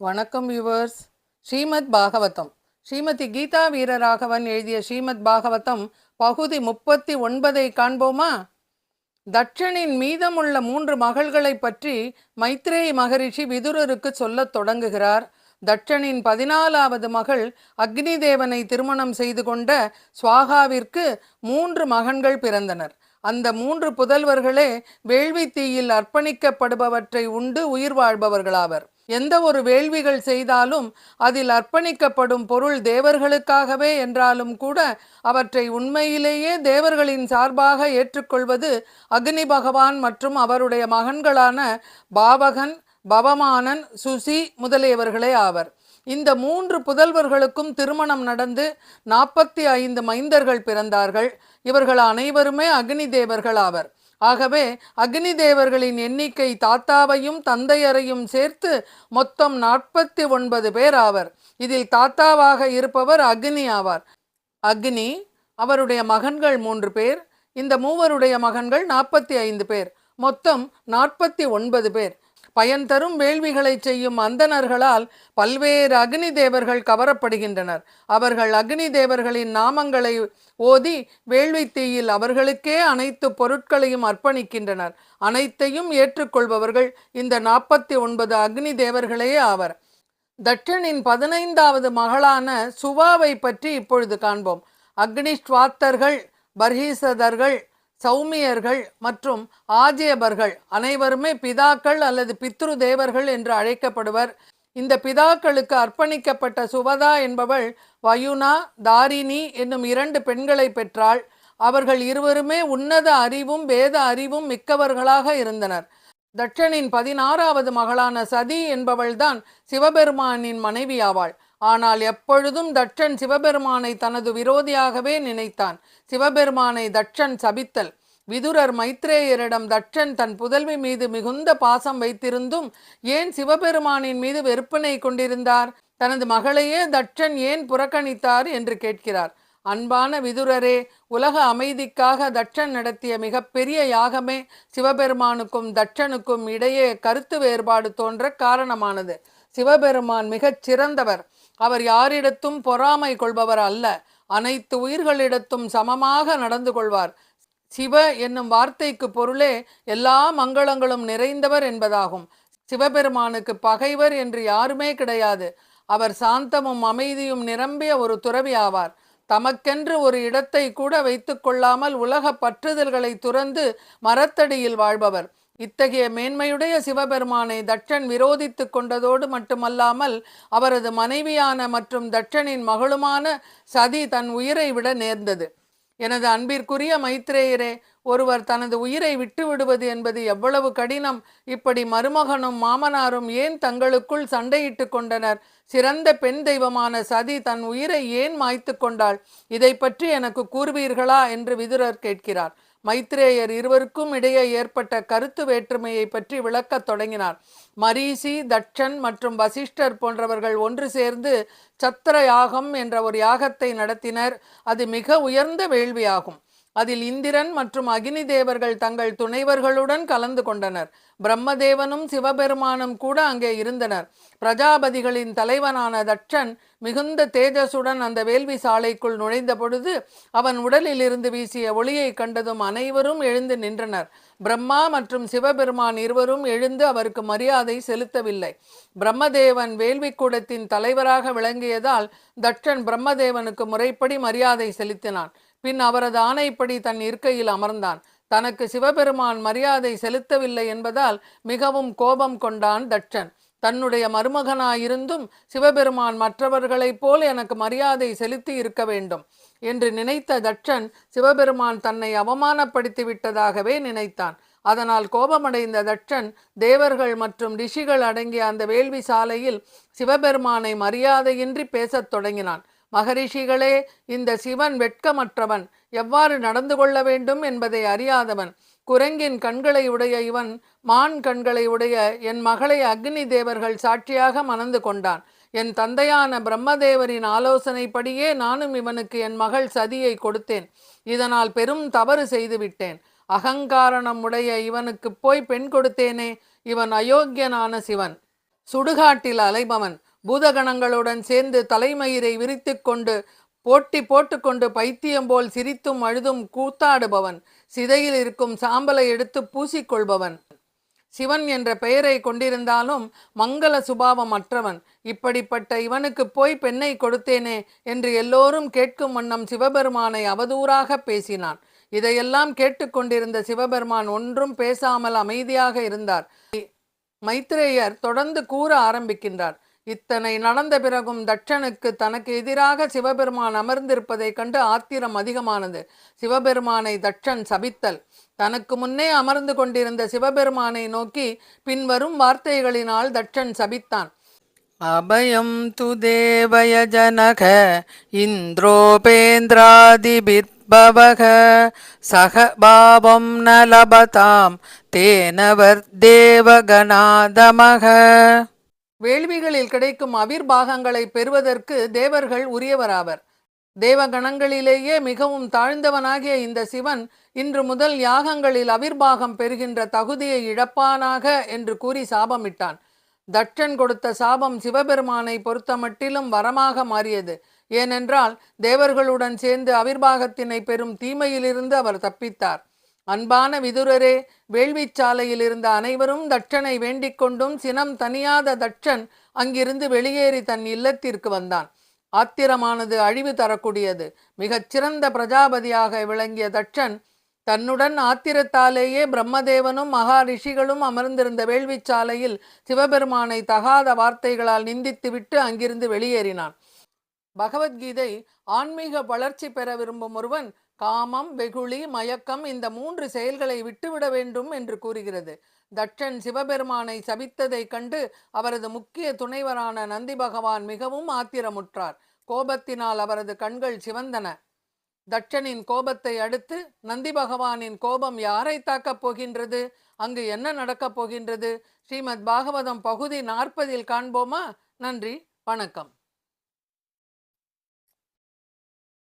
வணக்கம் வியூவர்ஸ் ஸ்ரீமத் பாகவதம். ஸ்ரீமதி கீதா வீரராகவன் எழுதிய ஸ்ரீமத் பாகவதம் பகுதி முப்பத்தி ஒன்பதை காண்போமா? தட்சனின் மீதமுள்ள மூன்று மகள்களை பற்றி மைத்ரேயி மகரிஷி விதுரருக்கு சொல்லத் தொடங்குகிறார். தட்சனின் பதினாலாவது மகள் அக்னி தேவனை திருமணம் செய்து கொண்ட சுவாகாவிற்கு மூன்று மகன்கள் பிறந்தனர். அந்த மூன்று புதல்வர்களே வேள்வி தீயில் அர்ப்பணிக்கப்படுபவற்றை உண்டு உயிர் வாழ்பவர்களாவர். எந்த ஒரு வேள்விகள் செய்தாலும் அதில் அர்ப்பணிக்கப்படும் பொருள் தேவர்களுக்காகவே என்றாலும் கூட அவற்றை உண்மையிலேயே தேவர்களின் சார்பாக ஏற்றுக்கொள்வது அக்னி பகவான் மற்றும் அவருடைய மகன்களான பாவகன் பவமானன் சுசி முதலியவர்களே ஆவர். இந்த மூன்று புதல்வர்களுக்கும் திருமணம் நடந்து நாற்பத்தி ஐந்து மைந்தர்கள் பிறந்தார்கள். இவர்கள் அனைவருமே அக்னி தேவர்கள் ஆவர். ஆகவே அக்னி தேவர்களின் எண்ணிக்கை தாத்தாவையும் தந்தையரையும் சேர்த்து மொத்தம் நாற்பத்தி ஒன்பது பேர் ஆவர். இதில் தாத்தாவாக இருப்பவர் அக்னி ஆவார். அக்னி அவருடைய மகன்கள் மூன்று பேர். இந்த மூவருடைய மகன்கள் நாற்பத்தி ஐந்து பேர். மொத்தம் நாற்பத்தி ஒன்பது பேர். பயன் தரும் வேள்விகளை செய்யும் அந்தணர்களால் பல்வேறு அக்னி தேவர்கள் கவரப்படுகின்றனர். அவர்கள் அக்னி தேவர்களின் நாமங்களை ஓதி வேள்வி தீயில் அவர்களுக்கே அனைத்து பொருட்களையும் அர்ப்பணிக்கின்றனர். அனைத்தையும் ஏற்றுக்கொள்பவர்கள் இந்த நாற்பத்தி ஒன்பது அக்னி தேவர்களே ஆவர். தட்சனின் பதினைந்தாவது மகளான சுவாவை பற்றி இப்பொழுது காண்போம். அக்னி ஸ்வாத்தர்கள் பர்ஹீசதர்கள் சௌமியர்கள் மற்றும் ஆஜேபர்கள் அனைவருமே பிதாக்கள் அல்லது பித்ரு தேவர்கள் என்று அழைக்கப்படுவர். இந்த பிதாக்களுக்கு அர்ப்பணிக்கப்பட்ட சுவதா என்பவள் வயுனா தாரிணி என்னும் இரண்டு பெண்களை பெற்றாள். அவர்கள் இருவருமே உன்னத அறிவும் வேத அறிவும் மிக்கவர்களாக இருந்தனர். தட்சனின் பதினாறாவது மகளான சதி என்பவள்தான் சிவபெருமானின் மனைவியாவாள். ஆனால் எப்பொழுதும் தட்சன் சிவபெருமானை தனது விரோதியாகவே நினைத்தான். சிவபெருமானை தட்சன் சபித்தல். விதுரர் மைத்ரேயரிடம் தட்சன் தன் புதல்வி மீது மிகுந்த பாசம் வைத்திருந்தும் ஏன் சிவபெருமானின் மீது வெறுப்பினை கொண்டிருந்தார்? தனது மகளையே தட்சன் ஏன் புறக்கணித்தார் என்று கேட்கிறார். அன்பான விதுரரே உலக அமைதிக்காக தட்சன் நடத்திய மிகப்பெரிய யாகமே சிவபெருமானுக்கும் தட்சனுக்கும் இடையே கருத்து வேறுபாடு தோன்ற காரணமானது. சிவபெருமான் மிகச் சிறந்தவர். அவர் யாரிடத்தும் பொறாமை கொள்பவர் அல்ல. அனைத்து உயிர்களிடத்தும் சமமாக நடந்து கொள்வார். சிவ என்னும் வார்த்தைக்கு பொருளே எல்லா மங்களங்களும் நிறைந்தவர் என்பதாகும். சிவபெருமானுக்கு பகைவர் என்று யாருமே கிடையாது. அவர் சாந்தமும் அமைதியும் நிரம்பிய ஒரு துறவி ஆவார். தமக்கென்று ஒரு இடத்தை கூட வைத்து கொள்ளாமல் உலக பற்றுதல்களை துறந்து மரத்தடியில் வாழ்பவர். இத்தகைய மேன்மையுடைய சிவபெருமானை தட்சன் விரோதித்து கொண்டதோடு மட்டுமல்லாமல் அவரது மனைவியான மற்றும் தட்சனின் மகளுமான சதி தன் உயிரை விட நேர்ந்தது. எனது அன்பிற்குரிய மைத்ரேயரே ஒருவர் தனது உயிரை விட்டு விடுவது என்பது எவ்வளவு கடினம்! இப்படி மருமகனும் மாமனாரும் ஏன் தங்களுக்குள் சண்டையிட்டு கொண்டனர்? சிறந்த பெண் தெய்வமான சதி தன் உயிரை ஏன் மாய்த்து கொண்டாள்? இதை பற்றி எனக்கு கூறுவீர்களா? என்று விதுரர் கேட்கிறார். மைத்ரேயர் இருவருக்கும் இடையே ஏற்பட்ட கருத்து வேற்றுமையை பற்றி விளக்கத் தொடங்கினார். மரீசி தட்சன் மற்றும் வசிஷ்டர் போன்றவர்கள் ஒன்று சேர்ந்து சத்திர யாகம் என்ற ஒரு யாகத்தை நடத்தினர். அது மிக உயர்ந்த வேள்வியாகும். அதில் இந்திரன் மற்றும் அக்னி தேவர்கள் தங்கள் துணைவர்களுடன் கலந்து கொண்டனர். பிரம்மதேவனும் சிவபெருமானும் கூட அங்கே இருந்தனர். பிரஜாபதிகளின் தலைவனான தட்சன் மிகுந்த தேஜசுடன் அந்த வேள்வி சாலைக்குள் நுழைந்த பொழுது அவன் உடலில் இருந்து வீசிய ஒளியை கண்டதும் அனைவரும் எழுந்து நின்றனர். பிரம்மா மற்றும் சிவபெருமான் இருவரும் எழுந்து அவருக்கு மரியாதை செலுத்தவில்லை. பிரம்மதேவன் வேள்விக்கூடத்தின் தலைவராக விளங்கியதால் தட்சன் பிரம்மதேவனுக்கு முறைப்படி மரியாதை செலுத்தினான். பின் அவரது ஆணைப்படி தன் இருக்கையில் அமர்ந்தான். தனக்கு சிவபெருமான் மரியாதை செலுத்தவில்லை என்பதால் மிகவும் கோபம் கொண்டான் தட்சன். தன்னுடைய மருமகனாயிருந்தும் சிவபெருமான் மற்றவர்களைப் போல் எனக்கு மரியாதை செலுத்தி இருக்க வேண்டும் என்று நினைத்த தட்சன் சிவபெருமான் தன்னை அவமானப்படுத்தி விட்டதாகவே நினைத்தான். அதனால் கோபமடைந்த தட்சன் தேவர்கள் மற்றும் ரிஷிகள் அடங்கிய அந்த வேள்வி சாலையில் சிவபெருமானை மரியாதையின்றி பேசத் தொடங்கினான். மகரிஷிகளே இந்த சிவன் வெட்கமற்றவன். எவ்வாறு நடந்து கொள்ள வேண்டும் என்பதை அறியாதவன். குரங்கின் கண்களை உடைய இவன் மான் கண்களை உடைய என் மகளை அக்னி தேவர்கள் சாட்சியாக மணந்து கொண்டான். என் தந்தையான பிரம்மதேவரின் ஆலோசனைப்படியே நானும் இவனுக்கு என் மகள் சதியை கொடுத்தேன். இதனால் பெரும் தவறு செய்துவிட்டேன். அகங்காரணம் உடைய இவனுக்கு போய் பெண் கொடுத்தேனே. இவன் அயோக்கியனான சிவன். சுடுகாட்டில் அலைபவன். பூதகணங்களுடன் சேர்ந்து தலைமயிரை விரித்து கொண்டு போட்டி போட்டுக்கொண்டு பைத்தியம் போல் சிரித்தும் அழுதும் கூத்தாடுபவன். சிதையில் இருக்கும் சாம்பலை எடுத்து பூசிக்கொள்பவன். சிவன் என்ற பெயரை கொண்டிருந்தாலும் மங்கள சுபாவம் அற்றவன் இப்படிப்பட்ட இவனுக்கு போய் பெண்ணை கொடுத்தேனே என்று எல்லோரும் கேட்கும் வண்ணம் சிவபெருமானை அவதூறாக பேசினான். இதையெல்லாம் கேட்டுக்கொண்டிருந்த சிவபெருமான் ஒன்றும் பேசாமல் அமைதியாக இருந்தார். மைத்ரேயர் தொடர்ந்து கூற ஆரம்பிக்கின்றார். இத்தனை நடந்த பிறகும் தட்சனுக்கு தனக்கு எதிராக சிவபெருமான் அமர்ந்திருப்பதைக் கண்டு ஆத்திரம் அதிகமானது. சிவபெருமானை தட்சன் சபித்தல். தனக்கு முன்னே அமர்ந்து கொண்டிருந்த சிவபெருமானை நோக்கி பின்வரும் வார்த்தைகளினால் தட்சன் சபித்தான். அபயம் து தேவய ஜனக இந்திரோபேந்திராதிபிர்பவக சக பாவம் நலபதாம் தேனவர் தேவகநாதமக. வேள்விகளில் கிடைக்கும் அவிர்பாகங்களை பெறுவதற்கு தேவர்கள் உரியவராவர். தேவகணங்களிலேயே மிகவும் தாழ்ந்தவனாகிய இந்த சிவன் இன்று முதல் யாகங்களில் அவிர்பாகம் பெறுகின்ற தகுதியை இழப்பானாக என்று கூறி சாபமிட்டான். தட்சன் கொடுத்த சாபம் சிவபெருமானை பொறுத்தமட்டிலும் வரமாக மாறியது. ஏனென்றால் தேவர்களுடன் சேர்ந்து அவிர்வாகத்தினை பெறும் தீமையிலிருந்து அவர் தப்பித்தார். அன்பான விதுரரே வேள்விச்சாலையில் இருந்த அனைவரும் தட்சனை வேண்டிக் கொண்டும் சினம் தனியாத தட்சன் அங்கிருந்து வெளியேறி தன் இல்லத்திற்கு வந்தான். ஆத்திரமானது அழிவு தரக்கூடியது. மிகச் சிறந்த பிரஜாபதியாக விளங்கிய தட்சன் தன்னுடன் ஆத்திரத்தாலேயே பிரம்மதேவனும் மகா ரிஷிகளும் அமர்ந்திருந்த வேள்விச்சாலையில் சிவபெருமானை தகாத வார்த்தைகளால் நிந்தித்துவிட்டு அங்கிருந்து வெளியேறினான். பகவத்கீதை ஆன்மீக வளர்ச்சி பெற விரும்பும் ஒருவன் காமம் வெகுளி மயக்கம் இந்த மூன்று செயல்களை விட்டுவிட வேண்டும் என்று கூறுகிறது. தட்சன் சிவபெருமானை சபித்ததைக் கண்டு அவரது முக்கிய துணைவரான நந்தி பகவான் மிகவும் ஆத்திரமுற்றார். கோபத்தினால் அவரது கண்கள் சிவந்தன. தட்சனின் கோபத்தை அடுத்து நந்தி பகவானின் கோபம் யாரை தாக்கப் போகின்றது? அங்கு என்ன நடக்கப் போகின்றது? ஸ்ரீமத் பாகவதம் பகுதி நாற்பதில் காண்போமா? நன்றி வணக்கம்.